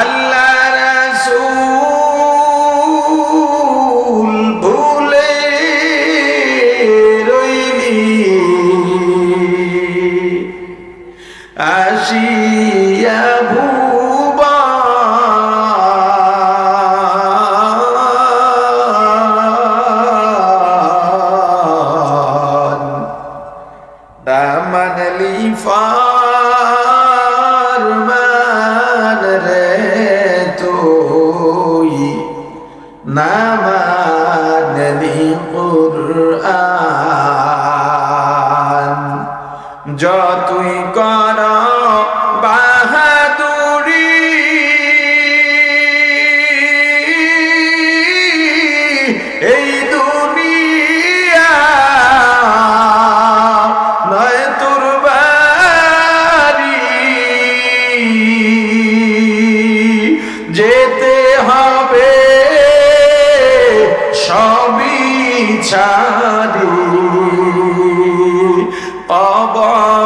আল্লাহ রাসূল ভুলে রইলি। আসিয়া যতুই কর বাহাদুরি ছাড়ি কবর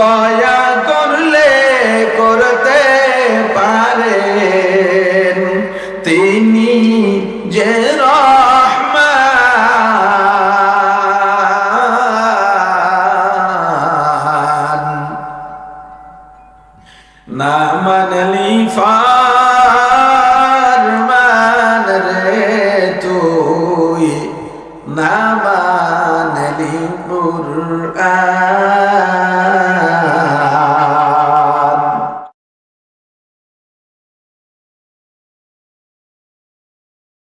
দয়া করলে করতে পারেন। তিনি যে না মানলি কুরআন